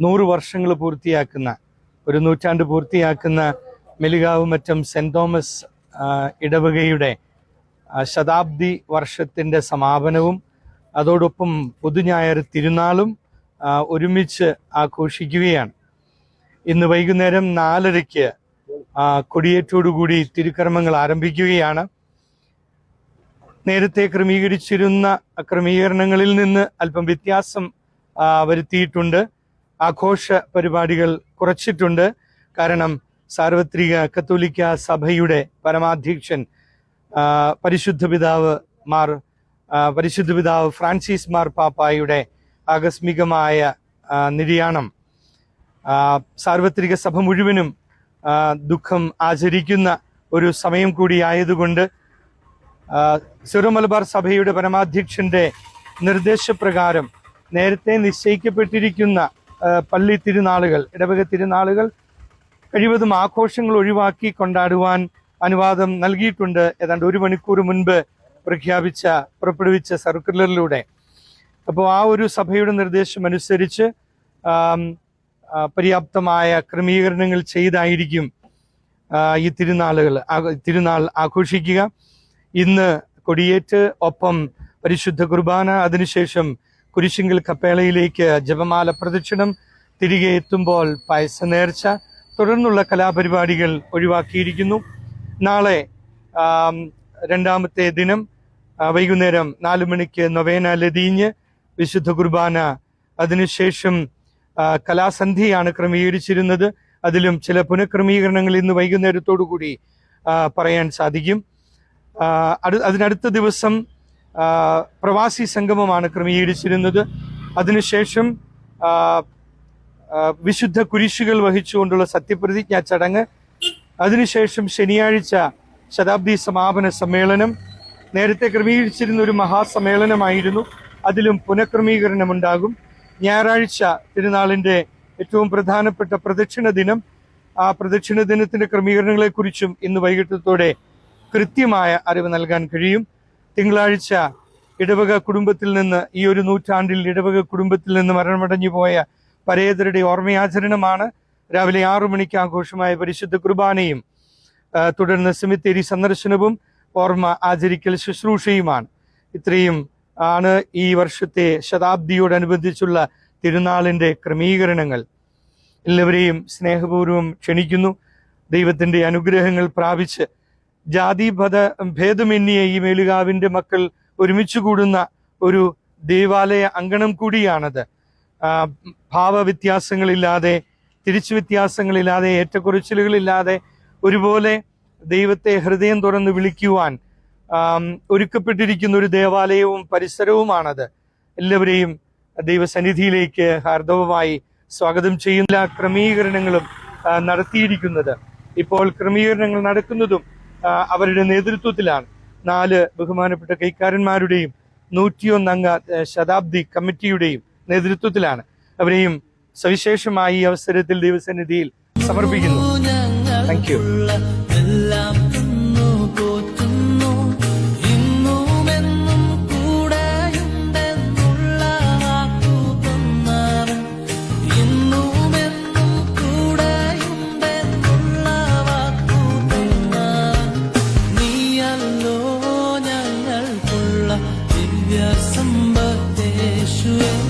നൂറ് വർഷങ്ങൾ പൂർത്തിയാക്കുന്ന ഒരു നൂറ്റാണ്ട് പൂർത്തിയാക്കുന്ന മെലുകാവ് മറ്റം സെന്റ് തോമസ് ഇടവകയുടെ ശതാബ്ദി വർഷത്തിന്റെ സമാപനവും അതോടൊപ്പം പൊതുഞായർ തിരുനാളും ഒരുമിച്ച് ആഘോഷിക്കുകയാണ്. ഇന്ന് വൈകുന്നേരം നാലരയ്ക്ക് കൊടിയേറ്റോടുകൂടി തിരുക്കർമ്മങ്ങൾ ആരംഭിക്കുകയാണ്. നേരത്തെ ക്രമീകരിച്ചിരുന്ന ക്രമീകരണങ്ങളിൽ നിന്ന് അല്പം വ്യത്യാസം വരുത്തിയിട്ടുണ്ട്. ആഘോഷ പരിപാടികൾ കുറച്ചിട്ടുണ്ട്. കാരണം സാർവത്രിക കത്തോലിക്ക സഭയുടെ പരമാധ്യക്ഷൻ പരിശുദ്ധ പിതാവ് മാർ പരിശുദ്ധ പിതാവ് ഫ്രാൻസിസ് മാർ പാപ്പായുടെ ആകസ്മികമായ നിര്യാണം. സാർവത്രിക സഭ മുഴുവനും ദുഃഖം ആചരിക്കുന്ന ഒരു സമയം കൂടി ആയതുകൊണ്ട് സിറോ മലബാർ സഭയുടെ പരമാധ്യക്ഷന്റെ നിർദ്ദേശപ്രകാരം നേരത്തെ നിശ്ചയിക്കപ്പെട്ടിരിക്കുന്ന പള്ളി തിരുനാളുകൾ ഇടവക തിരുനാളുകൾ കഴിവതും ആഘോഷങ്ങൾ ഒഴിവാക്കി കൊണ്ടാടുവാൻ അനുവാദം നൽകിയിട്ടുണ്ട്. ഏതാണ്ട് ഒരു മണിക്കൂർ മുൻപ് പ്രഖ്യാപിച്ച പുറപ്പെടുവിച്ച സർക്കുലറിലൂടെ. അപ്പോൾ ആ ഒരു സഭയുടെ നിർദ്ദേശം അനുസരിച്ച് പര്യാപ്തമായ ക്രമീകരണങ്ങൾ ചെയ്തായിരിക്കും ഈ തിരുനാളുകൾ തിരുനാൾ ആഘോഷിക്കുക. ഇന്ന് കൊടിയേറ്റ് ഒപ്പം പരിശുദ്ധ കുർബാന അതിനുശേഷം കുരിശിങ്കൽ കപ്പേളയിലേക്ക് ജപമാല പ്രദക്ഷിണം തിരികെ എത്തുമ്പോൾ പായസ നേർച്ച തുടർന്നുള്ള കലാപരിപാടികൾ ഒഴിവാക്കിയിരിക്കുന്നു. നാളെ രണ്ടാമത്തെ ദിനം വൈകുന്നേരം നാലു മണിക്ക് നൊവേന ലതിഞ്ഞ് വിശുദ്ധ കുർബാന. അതിനുശേഷം കലാസന്ധിയാണ് ക്രമീകരിച്ചിരുന്നത്. അതിലും ചില പുനഃക്രമീകരണങ്ങൾ ഇന്ന് വൈകുന്നേരത്തോടു കൂടി പറയാൻ സാധിക്കും. അതിനടുത്ത ദിവസം പ്രവാസി സംഗമമാണ് ക്രമീകരിച്ചിരുന്നത്. അതിനുശേഷം വിശുദ്ധ കുരിശുകൾ വഹിച്ചുകൊണ്ടുള്ള സത്യപ്രതിജ്ഞാ ചടങ്ങ്. അതിനുശേഷം ശനിയാഴ്ച ശതാബ്ദി സമാപന സമ്മേളനം. നേരത്തെ ക്രമീകരിച്ചിരുന്ന ഒരു മഹാസമ്മേളനമായിരുന്നു. അതിലും പുനഃക്രമീകരണമുണ്ടാകും. ഞായറാഴ്ച തിരുനാളിന്റെ ഏറ്റവും പ്രധാനപ്പെട്ട പ്രദക്ഷിണ ദിനം. ആ പ്രദക്ഷിണ ദിനത്തിന്റെ ക്രമീകരണങ്ങളെക്കുറിച്ചും ഇന്ന് വൈകിട്ടത്തോടെ കൃത്യമായ അറിവ് നൽകാൻ കഴിയും. തിങ്കളാഴ്ച ഇടവക കുടുംബത്തിൽ നിന്ന് ഈ ഒരു നൂറ്റാണ്ടിൽ ഇടവക കുടുംബത്തിൽ നിന്ന് മരണമടഞ്ഞു പോയ പരേതരുടെ ഓർമ്മയാചരണമാണ് രാവിലെ ആറു മണിക്ക് ആഘോഷമായ പരിശുദ്ധ കുർബാനയും തുടർന്ന് സെമിത്തേരി സന്ദർശനവും ഓർമ്മ ആചരിക്കൽ ശുശ്രൂഷയുമാണ്. ഇത്രയും ആണ് ഈ വർഷത്തെ ശതാബ്ദിയോടനുബന്ധിച്ചുള്ള തിരുനാളിന്റെ ക്രമീകരണങ്ങൾ. എല്ലാവരെയും സ്നേഹപൂർവം ക്ഷണിക്കുന്നു. ദൈവത്തിന്റെ അനുഗ്രഹങ്ങൾ പ്രാപിച്ച് ജാതിപത ഭേദമെന്നിയെ ഈ മേലുകാവിന്റെ മക്കൾ ഒരുമിച്ച് കൂടുന്ന ഒരു ദേവാലയ അങ്കണം കൂടിയാണത്. ഭാവവ്യത്യാസങ്ങളില്ലാതെ തിരിച്ചു വ്യത്യാസങ്ങളില്ലാതെ ഏറ്റക്കുറച്ചിലുകളില്ലാതെ ഒരുപോലെ ദൈവത്തെ ഹൃദയം തുറന്ന് വിളിക്കുവാൻ ഒരുക്കപ്പെട്ടിരിക്കുന്ന ഒരു ദേവാലയവും പരിസരവുമാണത്. എല്ലാവരെയും ദൈവസന്നിധിയിലേക്ക് ഹാർദവമായി സ്വാഗതം ചെയ്യുന്ന ക്രമീകരണങ്ങളും നടത്തിയിരിക്കുന്നത്. ഇപ്പോൾ ക്രമീകരണങ്ങൾ നടക്കുന്നതും അവരുടെ നേതൃത്വത്തിലാണ് നാല് ബഹുമാനപ്പെട്ട കൈക്കാരന്മാരുടെയും നൂറ്റിയൊന്നംഗ ശതാബ്ദി കമ്മിറ്റിയുടെയും നേതൃത്വത്തിലാണ്. അവരെയും സവിശേഷമായി ഈ അവസരത്തിൽ ദൈവസന്നിധിയിൽ സമർപ്പിക്കുന്നു. Thank you to it